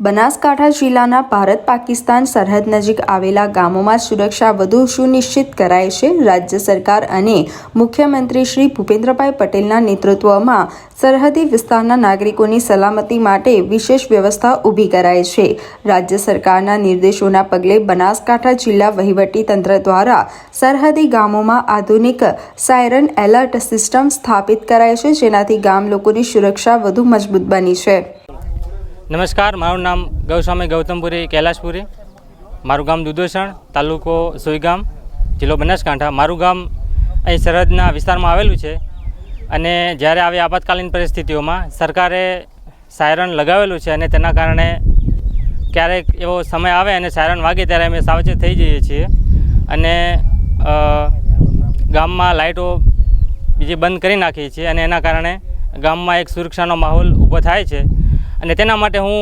બનાસકાંઠા જિલ્લાના ભારત પાકિસ્તાન સરહદ નજીક આવેલા ગામોમાં સુરક્ષા વધુ સુનિશ્ચિત કરાય છે. રાજ્ય સરકાર અને મુખ્યમંત્રી શ્રી ભૂપેન્દ્રભાઈ પટેલના નેતૃત્વમાં સરહદી વિસ્તારના નાગરિકોની સલામતી માટે વિશેષ વ્યવસ્થા ઊભી કરાય છે. રાજ્ય સરકારના નિર્દેશોના પગલે બનાસકાંઠા જિલ્લા વહીવટી તંત્ર દ્વારા સરહદી ગામોમાં આધુનિક સાયરન એલર્ટ સિસ્ટમ સ્થાપિત કરાય છે, જેનાથી ગામ લોકોની સુરક્ષા વધુ મજબૂત બની છે. નમસ્કાર, મારું નામ ગૌસ્વામી ગૌતમપુરી કૈલાશપુરી. મારું ગામ દુધોસણ, તાલુકો સુઈગામ, જિલ્લો બનાસકાંઠા. મારું ગામ અહીં સરહદના વિસ્તારમાં આવેલું છે અને જ્યારે આવી આપાતકાલીન પરિસ્થિતિઓમાં સરકારે સાયરન લગાવેલું છે અને તેના કારણે ક્યારેક એવો સમય આવે અને સાયરન વાગે ત્યારે અમે સાવચેત થઈ જઈએ છીએ. અને ગામમાં લાઇટો બીજી બંધ કરી નાખીએ છીએ અને એના કારણે ગામમાં એક સુરક્ષાનો માહોલ ઊભો થાય છે. અને તેના માટે હું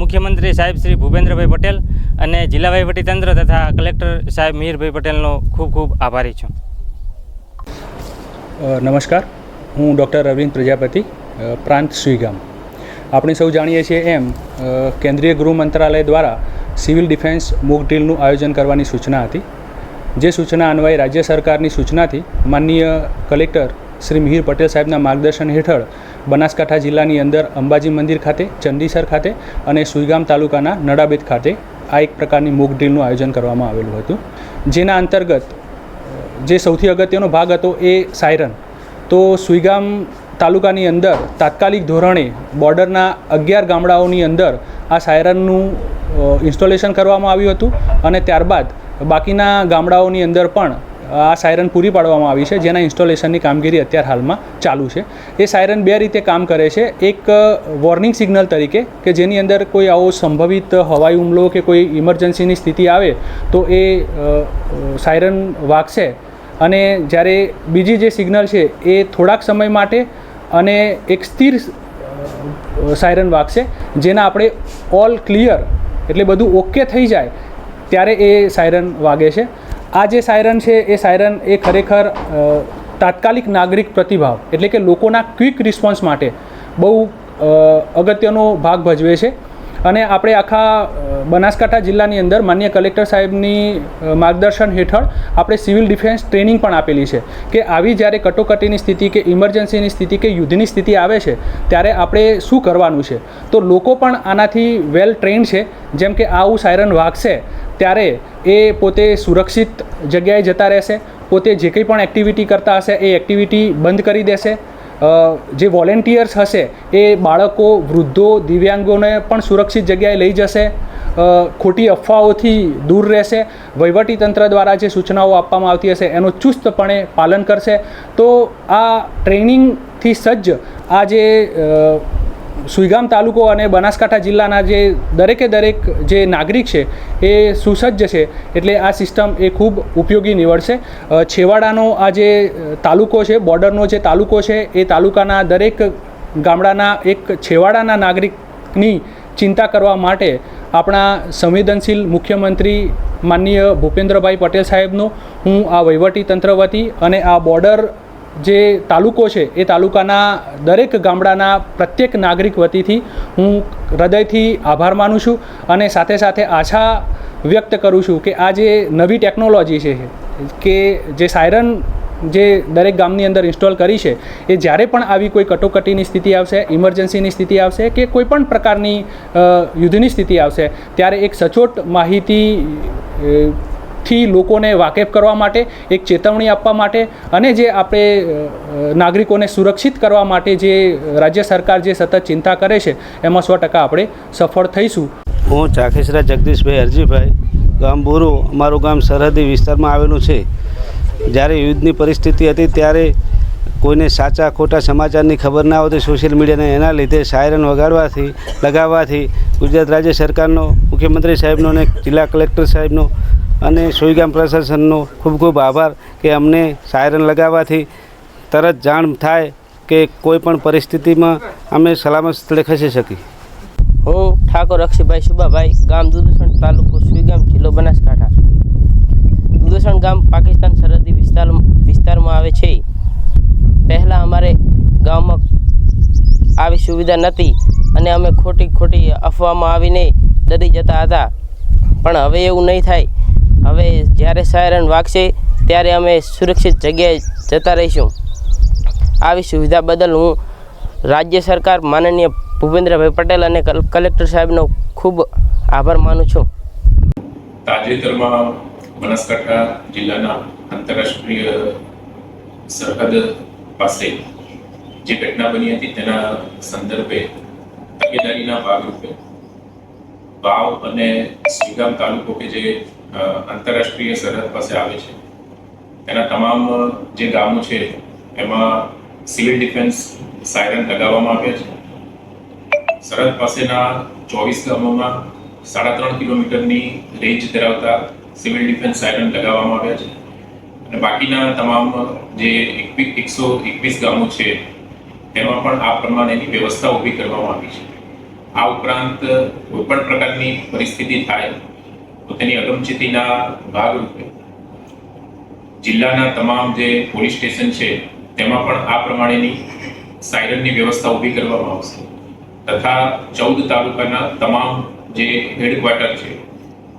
મુખ્યમંત્રી સાહેબ શ્રી ભૂપેન્દ્રભાઈ પટેલ અને જિલ્લા વહીવટીતંત્ર તથા કલેક્ટર સાહેબ મિહિરભાઈ પટેલનો ખૂબ ખૂબ આભારી છું. નમસ્કાર. હું ડૉક્ટર અરવિંદ પ્રજાપતિ પ્રાંત સુઈગામ આપણે સૌ જાણીએ છીએ એમ કેન્દ્રીય ગૃહ મંત્રાલય દ્વારા સિવિલ ડિફેન્સ મોક ડ્રીલનું આયોજન કરવાની સૂચના હતી. જે સૂચના અન્વયે રાજ્ય સરકારની સૂચનાથી માનનીય કલેક્ટર શ્રી મિહિર પટેલ સાહેબના માર્ગદર્શન હેઠળ બનાસકાંઠા જિલ્લાની અંદર અંબાજી મંદિર ખાતે, ચંદીસર ખાતે અને સુઈગામ તાલુકાના નડાબેત ખાતે આ એક પ્રકારની મોક ડ્રીલનું આયોજન કરવામાં આવેલું હતું. જેના અંતર્ગત, જે સૌથી અગત્યનો ભાગ હતો એ સાયરન. તો સુઈગામ તાલુકાની અંદર તાત્કાલિક ધોરણે બોર્ડરના અગિયાર ગામડાઓની અંદર આ સાયરનનું ઇન્સ્ટોલેશન કરવામાં આવ્યું હતું અને ત્યારબાદ બાકીના ગામડાઓની અંદર પણ આ સાયરન પૂરી પાડવામાં આવી છે, જેના ઇન્સ્ટોલેશનની કામગીરી અત્યાર હાલમાં ચાલુ છે. એ સાયરન બે રીતે કામ કરે છે. એક વોર્નિંગ સિગ્નલ તરીકે, કે જેની અંદર કોઈ આવો સંભવિત હવાઈ હુમલો કે કોઈ ઇમરજન્સીની સ્થિતિ આવે, તો એ સાયરન વાગશે. અને જ્યારે બીજી જે સિગ્નલ છે, એ થોડાક સમય માટે અને એક સ્થિર સાયરન વાગશે, જેના આપણે ઓલ ક્લિયર, એટલે બધું ઓકે થઈ જાય, ત્યારે એ સાયરન વાગે છે. આ જે સાયરન છે, એ સાયરન એ ખરેખર તાત્કાલિક નાગરિક પ્રતિભાવ, એટલે કે લોકોના ક્વિક રિસ્પોન્સ માટે બહુ અગત્યનો ભાગ ભજવે છે. અને આપણે આખા બનાસકાંઠા જિલ્લાની અંદર માન્ય કલેક્ટર સાહેબની માર્ગદર્શન હેઠળ આપણે સિવિલ ડિફેન્સ ટ્રેનિંગ પણ આપેલી છે કે આવી જ્યારે કટોકટીની સ્થિતિ કે ઇમરજન્સીની સ્થિતિ કે યુદ્ધની સ્થિતિ આવે છે, ત્યારે આપણે શું કરવાનું છે? તો લોકો પણ આનાથી વેલ ટ્રેન્ડ છે, જેમ કે આવું સાયરન વાગશે ત્યારે એ પોતે સુરક્ષિત જગ્યાએ જતા રહેશે, પોતે જે કંઈ પણ એક્ટિવિટી કરતા હશે એ એક્ટિવિટી બંધ કરી દેશે. જે વોલેન્ટિયર્સ હશે એ બાળકો, વૃદ્ધો, દિવ્યાંગોને પણ સુરક્ષિત જગ્યાએ લઈ જશે. ખોટી અફવાઓથી દૂર રહેશે. વહીવટીતંત્ર દ્વારા જે સૂચનાઓ આપવામાં આવતી હશે એનું ચુસ્તપણે પાલન કરશે. તો આ ટ્રેનિંગથી સજ્જ આ જે સુઈગામ તાલુકો અને બનાસકાંઠા જિલ્લાના જે દરેકે દરેક જે નાગરિક છે, એ સુસજ્જ છે. એટલે આ સિસ્ટમ એ ખૂબ ઉપયોગી નીવડશે. છેવાડાનો આ જે તાલુકો છે, બોર્ડરનો જે તાલુકો છે, એ તાલુકાના દરેક ગામડાના એક છેવાડાના નાગરિકની ચિંતા કરવા માટે આપણા સંવેદનશીલ મુખ્યમંત્રી માનનીય ભૂપેન્દ્રભાઈ પટેલ સાહેબનો હું આ વહીવટી તંત્ર વતી અને આ બોર્ડર જે તાલુકો છે, એ તાલુકાના દરેક ગામડાના પ્રત્યેક નાગરિક વતીથી હું હૃદયથી આભાર માનું છું અને સાથે સાથે આશા વ્યક્ત કરું છું કે આ જે નવી ટેકનોલોજી છે, કે જે સાયરન જે દરેક ગામની અંદર ઇન્સ્ટોલ કરી છે, એ જ્યારે પણ આવી કોઈ કટોકટીની સ્થિતિ આવશે, ઇમરજન્સીની સ્થિતિ આવશે કે કોઈ પણ પ્રકારની યુદ્ધની સ્થિતિ આવશે, ત્યારે એક સચોટ માહિતી થી લોકોને વાકેફ કરવા માટે, એક ચેતવણી આપવા માટે અને જે આપણે નાગરિકોને સુરક્ષિત કરવા માટે જે રાજ્ય સરકાર જે સતત ચિંતા કરે છે, એમાં સો ટકા આપણે સફળ થઈશું. હું ચાખેસરા જગદીશભાઈ હરજીભાઈ, ગામ બોરો, અમારું ગામ સરહદી વિસ્તારમાં આવેલું છે. જ્યારે યુદ્ધની પરિસ્થિતિ હતી ત્યારે કોઈને સાચા ખોટા સમાચારની ખબર ના હોતી સોશિયલ મીડિયાને એના લીધે સાયરન વગાડવાથી, લગાવવાથી ગુજરાત રાજ્ય સરકારનો, મુખ્યમંત્રી સાહેબનો અને જિલ્લા કલેક્ટર સાહેબનો અને સોઈગામ પ્રશાસનનો ખૂબ ખૂબ આભાર કે અમને સાયરન લગાવવાથી તરત જાણ થાય કે કોઈ પણ પરિસ્થિતિમાં અમે સલામત સ્થળે ખસી શકીએ. હું, ઠાકોર, અક્ષયભાઈ, સુબાભાઈ, ગામ દુદુસણ તાલુકો સુઈગામ જિલ્લો બનાસકાંઠા. દુદુસણ ગામ પાકિસ્તાન સરહદી વિસ્તાર વિસ્તારમાં આવે છે. પહેલાં અમારે ગામમાં આવી સુવિધા નહોતી અને અમે ખોટી ખોટી અફવામાં આવીને ડરી જતા હતા. પણ હવે એવું નહીં થાય. હવે જ્યારે સાયરન વાગશે, ત્યારે અમે સુરક્ષિત જગ્યાએ જતા રહીશું. આવી સુવિધા બદલ હું રાજ્ય સરકાર, માનનીય ભૂપેન્દ્રભાઈ પટેલ અને કલ- કલેક્ટર સાહેબનો ખૂબ આભાર માનું છું. તાજેતરમાં બનાસકાંઠા જિલ્લાના આંતરરાષ્ટ્રીય સરહદ પાસે જે ઘટના બની હતી, તેના સંદર્ભે તકેદારીના ભાગરૂપે વાવ અને શ્રીગામ તાલુકો કે જે આંતરરાષ્ટ્રીય સરહદ પાસે આવે છે. તેના તમામ જે ગામો છે, એમાં સિવિલ ડિફેન્સ સાયરન લગાવવામાં આવ્યા છે. સરહદ પાસેના ચોવીસ ગામોમાં સાડા ત્રણ કિલોમીટરની રેન્જ ધરાવતા સિવિલ ડિફેન્સ સાયરન લગાવવામાં આવ્યા છે. અને બાકીના તમામ જે એકસો એકવીસ ગામો છે તેમાં પણ આ પ્રમાણેની વ્યવસ્થા ઊભી કરવામાં આવી છે. આ ઉપરાંત કોઈપણ પ્રકારની પરિસ્થિતિ થાય તો તેની અગમચેતીના ભાગરૂપે જિલ્લાના તમામ જે પોલીસ સ્ટેશન છે, તેમાં પણ આ પ્રમાણેની સાયરનની વ્યવસ્થા ઊભી કરવામાં આવશે. તથા ચૌદ તાલુકાના તમામ જે હેડક્વાર્ટર છે,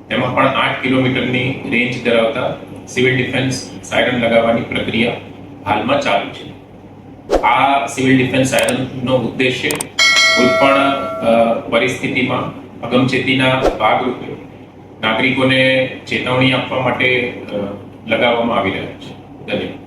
તેમાં પણ આઠ કિલોમીટરની રેન્જ ધરાવતા સિવિલ ડિફેન્સ સાયરન લગાવવાની પ્રક્રિયા હાલમાં ચાલુ છે. આ સિવિલ ડિફેન્સ સાયરનનો ઉદ્દેશ્ય કોઈ પણ પરિસ્થિતિમાં અગમચેતીના ભાગરૂપે નાગરિકોને ચેતવણી આપવા માટે લગાવવામાં આવી રહ્યા છે. ધન્યવાદ